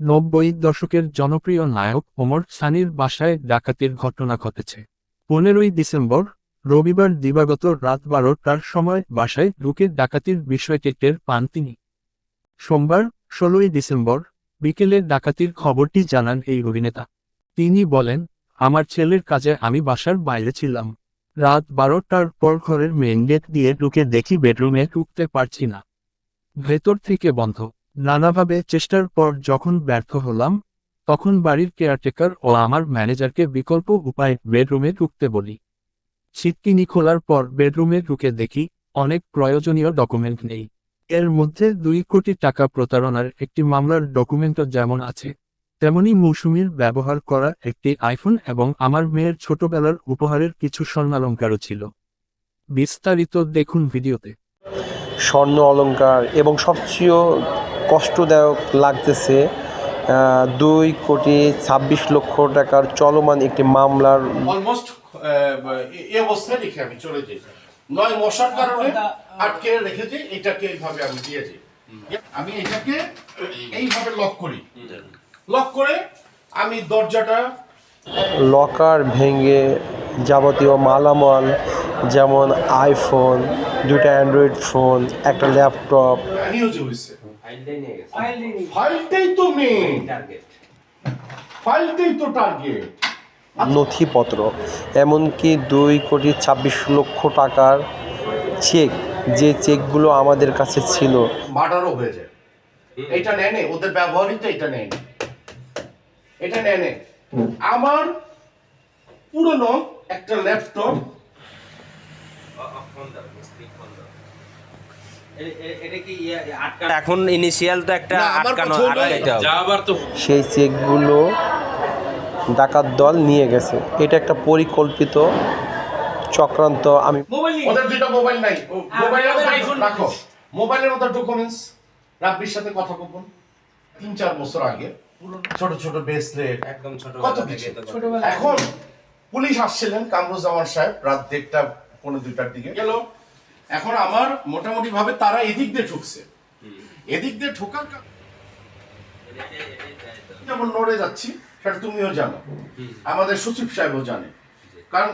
নব্বই দশকের জনপ্রিয় নায়ক ওমর সানির বাসায় ডাকাতির ঘটনা ঘটেছে। পনেরোই ডিসেম্বর, রবিবার দিবাগত রাত বারোটার সময় বাসায় ঢুকে ডাকাতির বিষয়টি টের পান তিনি। সোমবার, ষোলোই ডিসেম্বর, বিকেলে ডাকাতির খবরটি জানান এই অভিনেতা। তিনি বলেন, আমার ছেলের কাজে আমি বাসার বাইরে ছিলাম। রাত বারোটার পর ঘরের মেন গেট দিয়ে ঢুকে দেখি বেডরুমে ঢুকতে পারছি না। ভেতর থেকে বন্ধ। নানাভাবে চেষ্টার পর যখন ব্যর্থ হলাম, তখন বাড়ির কেয়ারটেকার ও আমার ম্যানেজারকে বিকল্প উপায়ে বেডরুমে ঢুকতে বলি। ছিটকিনি খোলার পর বেডরুমে ঢুকে দেখি, অনেক প্রয়োজনীয় ডকুমেন্ট নেই। এর মধ্যে দুই কোটি টাকা প্রতারণার একটি মামলার ডকুমেন্টও যেমন আছে, তেমনি মৌসুমীর ব্যবহার করা একটি আইফোন এবং আমার মেয়ের ছোটবেলার উপহারের কিছু স্বর্ণালঙ্কারও ছিল। বিস্তারিত দেখুন ভিডিওতে। স্বর্ণ অলংকার এবং সবচেয়ে কষ্টদায়ক লাগতেছে দুই কোটি ছাব্বিশ লক্ষ টাকার চলমান একটি মামলার অলমোস্ট এই অবস্থায় রেখে আমি চলে যাই। নয় মশার কারণে আটকে রেখেছি এটাকে এইভাবে আমি দিয়েছি আমি এটাকে এইভাবে লক করি। লক করে আমি দরজাটা লকার ভেঙে যাবতীয় মালামাল যেমন আইফোন দুটা অ্যান্ড্রয়েড ফোন একটা ল্যাপটপ নিউজ হয়েছে ফাইলটাই তো ফাইলটাই তো টার্গেট নথিপত্র এমনকি দুই কোটি ছাব্বিশ লক্ষ টাকার চেক যে চেকগুলো আমাদের কাছে ছিল। মার্ডারও হয়ে যায়। এটা নেয় নে, ওদের ব্যবহারই তো এটা নেয় এটা নেয় নে। আমার পুরনো একটা ল্যাপটপ এখন ইনিশিয়াল তো একটা আটকানো আটকাইতে হবে। সেই চেকগুলো ডাকাত দল নিয়ে গেছে। এটা একটা পরিকল্পিত চক্রান্ত আমি ওদের দুইটা মোবাইল নাই। মোবাইলের রাখো। মোবাইলের ওদের ডকুমেন্টস রাব্বির সাথে কথা বলুন তিন চার বছর আগে ছোট ছোট ব্রেসলেট একদম ছোট কত কিছু। এখন পুলিশ আসছিলেন কামরুজ্জামান সাহেব রাত দেড়টা পনেরো দুইটার দিকে। গেল। এখন আমার মোটামুটি ভাবে তারা এদিক দিয়ে ঢুকছে। এদিক দিয়ে ঢোকার যেমন নড়ে যাচ্ছি সেটা তুমিও জানো। আমাদের সচিব সাহেবও জানে। কারণ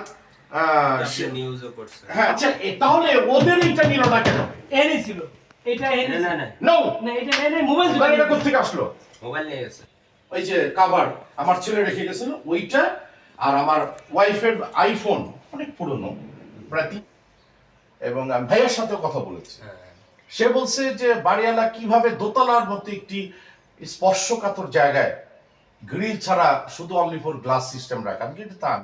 হ্যাঁ আচ্ছা তাহলে ওদের এইটা নিল না কেন? এনেছিল এটা না না না। না এটা এনে মোবাইল মোবাইলটা কোথেকে আসলো? মোবাইল নিয়ে গেছে। ওই যে কাভার আমার ছেলে রেখে গেছিল ওইটা আর আমার ওয়াইফের আইফোন অনেক পুরনো। প্রায় তিন- এবং আমি ভাইয়ের সাথে কথা বলেছি। সে বলছে যে বাড়িওয়ালা কীভাবে দোতলার মতো একটি স্পর্শকাতর জায়গায় গ্রিল ছাড়া শুধু অনলি গ্লাস সিস্টেম রাখা? কিন্তু তা